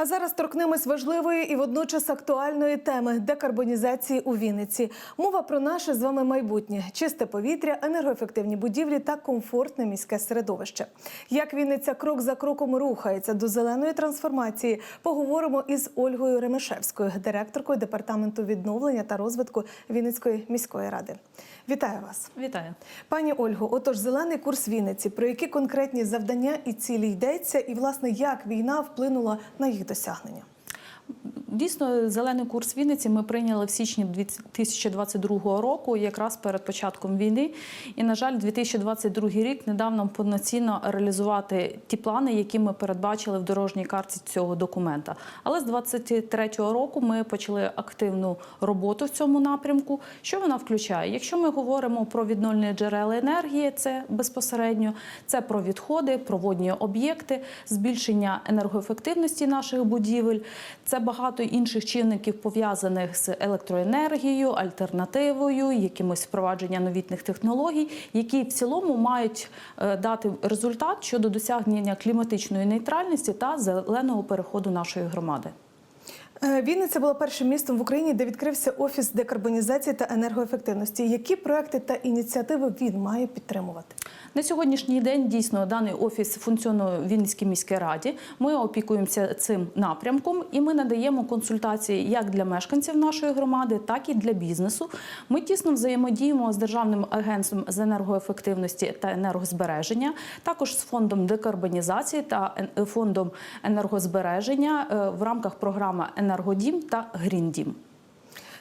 А зараз торкнемось важливої і водночас актуальної теми декарбонізації у Вінниці. Мова про наше з вами майбутнє: чисте повітря, енергоефективні будівлі та комфортне міське середовище. Як Вінниця крок за кроком рухається до зеленої трансформації, поговоримо із Ольгою Ремешевською, директоркою департаменту відновлення та розвитку Вінницької міської ради. Вітаю вас, Вітаю. пані Ольго. Отож, зелений курс Вінниці. Про які конкретні завдання і цілі йдеться, і власне як війна вплинула на їх досягнення? Дійсно, зелений курс Вінниці ми прийняли в січні 2022 року, якраз перед початком війни. І, на жаль, 2022 рік не дав нам повноцінно реалізувати ті плани, які ми передбачили в дорожній карті цього документа. Але з 2023 року ми почали активну роботу в цьому напрямку. Що вона включає? Якщо ми говоримо про відновлені джерела енергії, це безпосередньо це про відходи, про водні об'єкти, збільшення енергоефективності наших будівель. Це багато інших чинників пов'язаних з електроенергією, альтернативою, якимось впровадження новітних технологій, які в цілому мають е, дати результат щодо досягнення кліматичної нейтральності та зеленого переходу нашої громади. Е, Вінниця була першим містом в Україні, де відкрився офіс декарбонізації та енергоефективності. Які проекти та ініціативи він має підтримувати? На сьогоднішній день дійсно даний офіс функціонує в Вінницькій міській раді. Ми опікуємося цим напрямком і ми надаємо консультації як для мешканців нашої громади, так і для бізнесу. Ми тісно взаємодіємо з державним агентством з енергоефективності та енергозбереження, також з фондом декарбонізації та фондом енергозбереження е, в рамках програми Енергодім та Гріндім.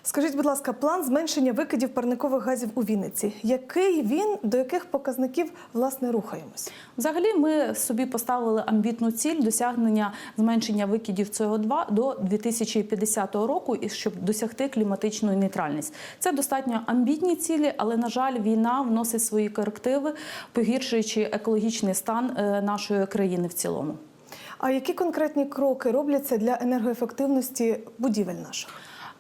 Скажіть, будь ласка, план зменшення викидів парникових газів у Вінниці. Який він до яких показників власне рухаємось? Взагалі, ми собі поставили амбітну ціль досягнення зменшення викидів СО2 до 2050 року, і щоб досягти кліматичну нейтральність. Це достатньо амбітні цілі, але на жаль, війна вносить свої корективи, погіршуючи екологічний стан е, нашої країни в цілому. А які конкретні кроки робляться для енергоефективності будівель наших?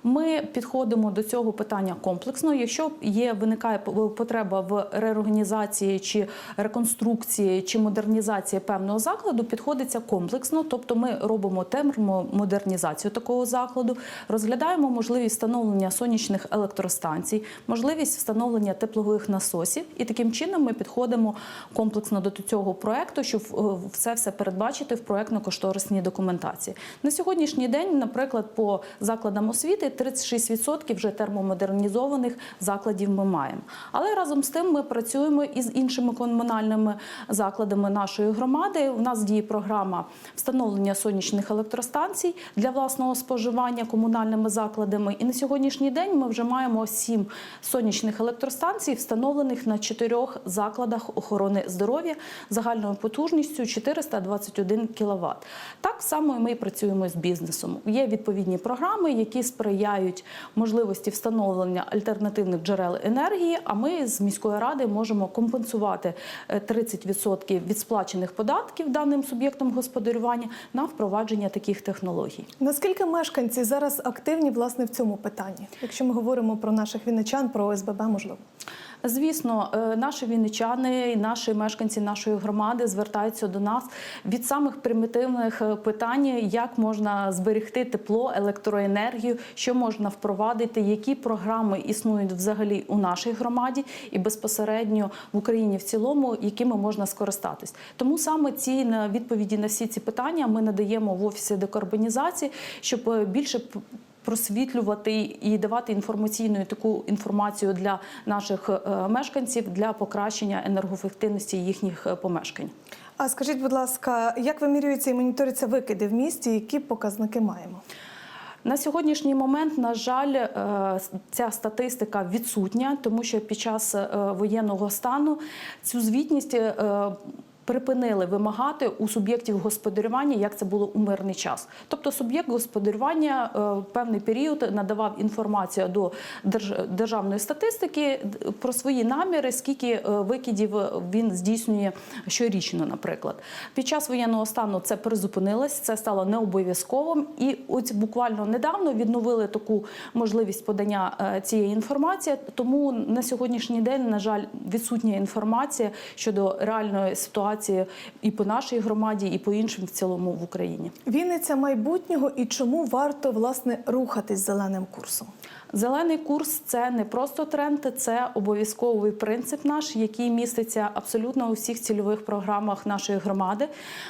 Ми підходимо до цього питання комплексно. Якщо є виникає потреба в реорганізації чи реконструкції чи модернізації певного закладу, підходиться комплексно. Тобто, ми робимо термомодернізацію такого закладу, розглядаємо можливість встановлення сонячних електростанцій, можливість встановлення теплових насосів, і таким чином ми підходимо комплексно до цього проекту, щоб е, все все передбачити в проектно-кошторисній документації. На сьогоднішній день, наприклад, по закладам освіти 36% вже термомодернізованих закладів ми маємо. Але разом з тим ми працюємо із іншими комунальними закладами нашої громади. У нас діє програма встановлення сонячних електростанцій для власного споживання комунальними закладами. І на сьогоднішній день ми вже маємо сім сонячних електростанцій, встановлених на чотирьох закладах охорони здоров'я загальною потужністю 421 кВт. Так само ми і працюємо з бізнесом. Є відповідні програми, які сприяють можливості встановлення альтернативних джерел енергії. А ми з міської ради можемо компенсувати е, 30% від сплачених податків даним суб'єктом господарювання на впровадження таких технологій. Наскільки мешканці зараз активні власне в цьому питанні? Якщо ми говоримо про наших вінничан, про ОСББ, можливо. Звісно, е, наші вінничани, і наші мешканці нашої громади звертаються до нас від самих примітивних е, питань, як можна зберегти тепло, електроенергію, що можна впровадити, які програми існують взагалі у нашій громаді і безпосередньо в Україні в цілому, якими можна скористатись. Тому саме ці відповіді на всі ці питання ми надаємо в офісі декарбонізації, щоб е, більше просвітлювати і давати інформаційну таку інформацію для наших е, мешканців для покращення енергоефективності їхніх е, помешкань. А скажіть, будь ласка, як вимірюються і моніторяться викиди в місті? Які показники маємо? На сьогоднішній момент, на жаль, е, ця статистика відсутня, тому що під час воєнного стану цю звітність. Е, Припинили вимагати у суб'єктів господарювання, як це було у мирний час. Тобто суб'єкт господарювання е, в певний період надавав інформацію до держ- державної статистики про свої наміри, скільки е, викидів він здійснює щорічно, наприклад. Під час воєнного стану це призупинилось, це стало необов'язковим. І ось буквально недавно відновили таку можливість подання е, цієї інформації. Тому на сьогоднішній день, на жаль, відсутня інформація щодо реальної ситуації ситуація і по нашій громаді, і по іншим в цілому в Україні. Вінниця майбутнього і чому варто власне рухатись зеленим курсом? Зелений курс це не просто тренд, це обов'язковий принцип наш, який міститься абсолютно у всіх цільових програмах нашої громади.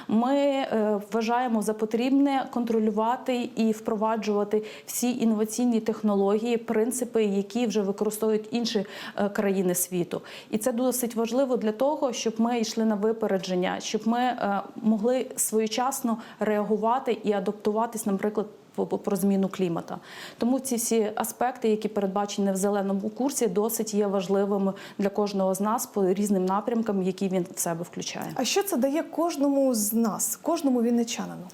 Ми е, вважаємо за потрібне контролювати і впроваджувати всі інноваційні технології, принципи, які вже використовують інші е, країни світу. І це досить важливо для того, щоб ми йшли на випередження, щоб ми е, могли своєчасно реагувати і адаптуватись, наприклад про зміну клімата. Тому ці всі аспекти, які передбачені в зеленому курсі, досить є важливими для кожного з нас по різним напрямкам, які він в себе включає. А що це дає кожному з нас, кожному вінничанину?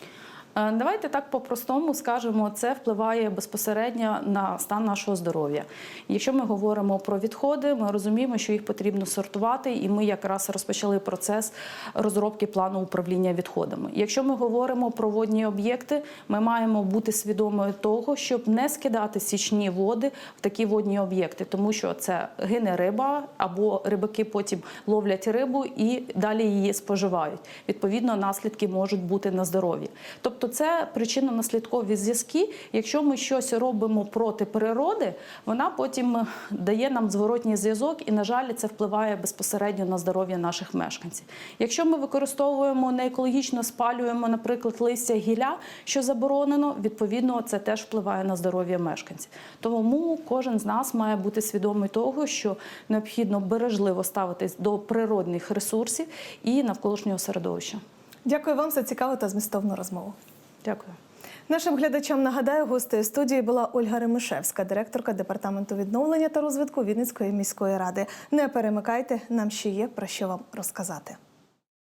Е, Давайте так по-простому скажемо, це впливає безпосередньо на стан нашого здоров'я. Якщо ми говоримо про відходи, ми розуміємо, що їх потрібно сортувати, і ми якраз розпочали процес розробки плану управління відходами. Якщо ми говоримо про водні об'єкти, ми маємо бути свідомими того, щоб не скидати січні води в такі водні об'єкти, тому що це гине риба, або рибаки потім ловлять рибу і далі її споживають. Відповідно, наслідки можуть бути на здоров'ї. Тобто, це причинно-наслідкові зв'язки. Якщо ми щось робимо проти природи, вона потім е, дає нам зворотній зв'язок, і на жаль, це впливає безпосередньо на здоров'я наших мешканців. Якщо ми використовуємо не екологічно, спалюємо, наприклад, листя гілля, що заборонено, відповідно, це теж впливає на здоров'я мешканців. Тому кожен з нас має бути свідомий того, що необхідно бережливо ставитись до природних ресурсів і навколишнього середовища. Дякую вам за цікаву та змістовну розмову. Дякую. Нашим глядачам нагадаю, гостею студії була Ольга Ремишевська, директорка департаменту відновлення та розвитку Вінницької міської ради. Не перемикайте, нам ще є про що вам розказати.